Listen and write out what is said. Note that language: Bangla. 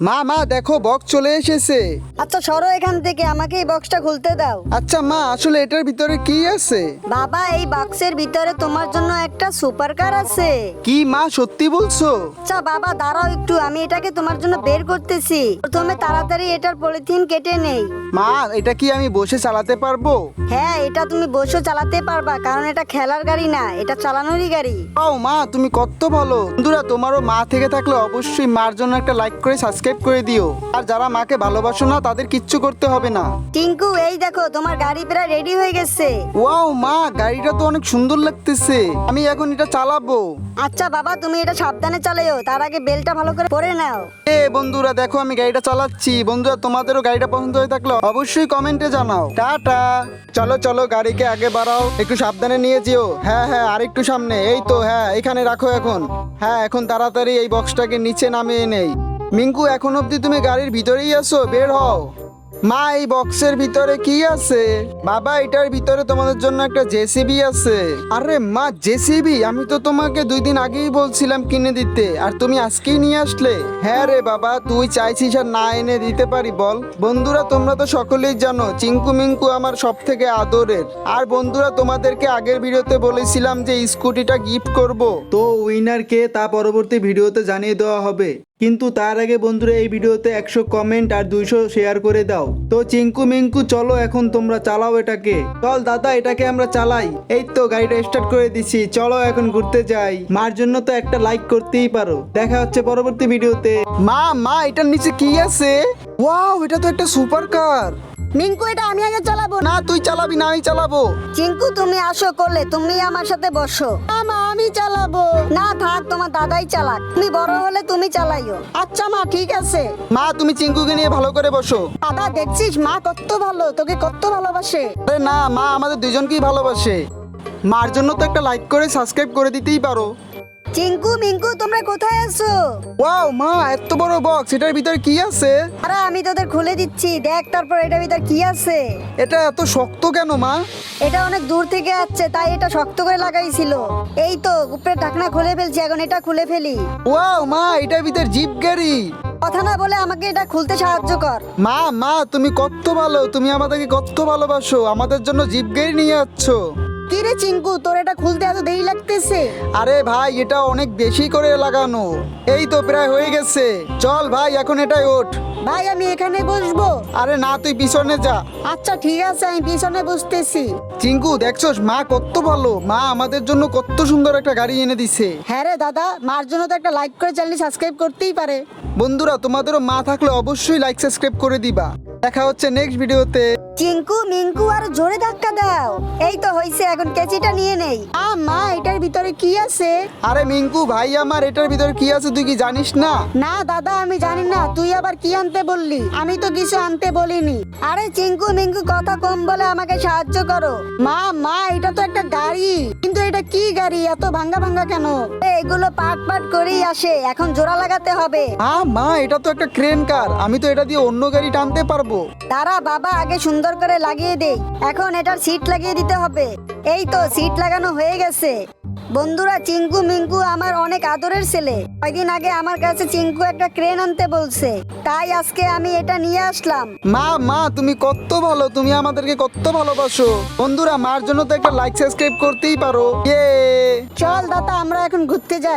মা মা দেখো বক্স চলে এসেছে। আচ্ছা সরো এখান থেকে আমাকে এই বক্সটা খুলতে দাও। আচ্ছা মা আসলে এটার ভিতরে কি আছে? বাবা এই বক্সের ভিতরে তোমার জন্য একটা সুপার কার আছে। কি মা সত্যি বলছো? আচ্ছা বাবা দাঁড়াও একটু আমি এটাকে তোমার জন্য বের করতেছি। প্রথমে তাড়াতাড়ি এটার পলিথিন কেটে নেই। মা এটা কি আমি বসে চালাতে পারব? হ্যাঁ এটা তুমি বসে চালাতে পারবা কারণ এটা খেলার গাড়ি না এটা চালানোরই গাড়ি। ও মা তুমি কত ভালো। বন্ধুরা তোমারও মা থেকে থাকলে অবশ্যই মার জন্য একটা লাইক করে সাবস্ক্রাইব করে দিও। আর যারা মাকে ভালোবাসো না তাদের কিচ্ছু করতে হবে না। টিঙ্কু এই দেখো তোমার গাড়ি প্রায় রেডি হয়ে গেছে। ওয়াও মা গাড়িটা তো অনেক সুন্দর লাগতেছে। আমি এখন এটা চালাবো। আচ্ছা বাবা তুমি এটা সাবধানে চালাও তার আগে বেলটা ভালো করে পরে নাও। এ বন্ধুরা দেখো আমি গাড়িটা চালাচ্ছি। বন্ধুরা তোমাদেরও গাড়িটা পছন্দ হয়ে থাকলে অবশ্যই কমেন্টে জানাও। টাটা। চলো চলো গাড়িকে আগে বাড়াও। একটু সাবধানে নিয়ে যেও। হ্যাঁ হ্যাঁ আর একটু সামনে। এই তো হ্যাঁ এখানে রাখো এখন। হ্যাঁ এখন তাড়াতাড়ি এই বক্সটাকে নিচে নামিয়ে নেই। মিঙ্কু, এখন অবধি তুমি গাড়ির ভিতরেই আছো? বের হও। মা, এই বক্সের ভিতরে কি আছে? বাবা, এটার ভিতরে তোমাদের জন্য একটা জেসিবি আছে। আরে মা জেসিবি আমি তো তোমাকে দুই দিন আগেই বলছিলাম কিনে দিতে। আর তুমি আজকেই নিয়ে আসলে? হ্যাঁ রে বাবা, তুই চাইছিস আর না এনে দিতে পারি, বল। বন্ধুরা, তোমরা তো সকলেই জানো, চিঙ্কু মিঙ্কু আমার সব থেকে আদরের। আর বন্ধুরা, তোমাদেরকে আগের ভিডিওতে বলেছিলাম যে স্কুটিটা গিফট করব। তো উইনার কে তা পরবর্তী ভিডিওতে জানিয়ে দেওয়া হবে। কিন্তু তার আগে বন্ধুরা, এই ভিডিওতে একশো কমেন্ট আর দুইশো শেয়ার করে দাও। তো চিঙ্কু মিঙ্কু, চলো এখন তোমরা চালাও এটাকে। চল দাদা, এটাকে আমরা চালাই। এই তো গাড়িটা স্টার্ট করে দিছি। চলো এখন ঘুরতে যাই। মার জন্য তো একটা লাইক করতেই পারো। দেখা হচ্ছে পরবর্তী ভিডিওতে মা মা, এটার নিচে কি আছে? ওয়াও এটা তো একটা সুপার কার মিঙ্কু এটা আমি আগে চালাবো। না তুই চালাবি না আমি চালাবো। চিঙ্কু তুমি আসো করলে তুমি আমার সাথে বসো। মা আমি চালাবো। না থাক তোমার দাদাই চালাক। তুমি বড় হলে তুমি চালাইও। আচ্ছা মা ঠিক আছে। মা তুমি চিঙ্কুকে নিয়ে ভালো করে বসো। দাদা দেখছিস মা কত ভালো তোকে কত ভালোবাসে। আরে না মা আমাদের দুজনকেই ভালোবাসে। মার জন্য তো একটা লাইক করে সাবস্ক্রাইব করে দিতেই পারো। চিঙ্কু মিঙ্কু তোমরা কোথায় আছো? ওয়াও মা এত বড় বক্স এটার ভিতরে কি আছে? আমি তোদের খুলে দিচ্ছি। দেখ তারপর এটা ভিতর কি আছে। এটা এত শক্ত কেন মা? এটা অনেক দূর থেকে আসছে তাই এটা শক্ত করে লাগাইছিল। এই তো উপরে ঢাকনা খুলে ফেলছি এখন এটা খুলে ফেলি। ওয়াও মা এটার ভিতরে জিপ গাড়ি। কথা না বলে আমাকে এটা খুলতে সাহায্য কর। মা মা তুমি কত ভালো তুমি আমাদেরকে কত ভালোবাসো আমাদের জন্য জিপ গাড়ি নিয়ে যাচ্ছ কি রে চিঙ্কু তোর এটা খুলতে এত দেরি লাগতেছে? আরে ভাই এটা অনেক বেশি করে লাগানো। এই তো প্রায় হয়ে গেছে। চল ভাই এখন এটাই ওঠ। ভাই আমি এখানে বসবো। আরে না তুই পিছনে যা। আচ্ছা ঠিক আছে আমি পিছনে বসতেছি। চিঙ্কু দেখছ মা কত ভালো। মা আমাদের জন্য কত সুন্দর একটা গাড়ি এনে দিছে। হ্যাঁ রে দাদা মার জন্য তো একটা লাইক করে চ্যানেল সাবস্ক্রাইব করতেই পারে। বন্ধুরা তোমাদেরও মা থাকলে অবশ্যই লাইক সাবস্ক্রাইব করে দিবা। দেখা হচ্ছে নেক্সট ভিডিওতে চিঙ্কু মিঙ্কু আর জোরে ধাক্কা দাও। এই তো হইছে এখন কেচিটা নিয়ে নেই। আ মা এটার ভিতরে কি আছে? আরে মিঙ্কু ভাই আমার এটার ভিতরে কি আছে তুই কি জানিস না? না দাদা আমি জানি না। তুই আবার কি আনতে বললি? আমি তো কিছু আনতে বলিনি। আরে চিঙ্কু মিঙ্কু কথা কম বলে আমাকে সাহায্য করো। মা মা এটা তো একটা গাড়ি। কিন্তু এটা কি গাড়ি? এত ভাঙ্গা ভাঙ্গা কেন? এগুলো পাট পাট করেই আসে। এখন জোড়া লাগাতে হবে। আ মা এটা তো একটা ক্রেন কার আমি তো এটা দিয়ে অন্য গাড়ি টানতে পারব। দাঁড়া বাবা আগে সুন্দর করে লাগিয়ে দেই এখন এটার সিট লাগিয়ে দিতে হবে। এই তো সিট লাগানো হয়ে গেছে। বন্ধুরা চিঙ্কু মিঙ্কু আমার অনেক আদরের ছেলে। কয়েকদিন আগে আমার কাছে চিঙ্কু একটা ক্রেন আনতে বলছে। তাই আজকে আমি এটা নিয়ে আসলাম। মা মা তুমি কত ভালো তুমি আমাদেরকে কত ভালোবাসো। বন্ধুরা মার জন্য তো একটা লাইক সাবস্ক্রাইব করতেই পারো। ইয়ে। চল দাদা আমরা এখন ঘুরতে যাই।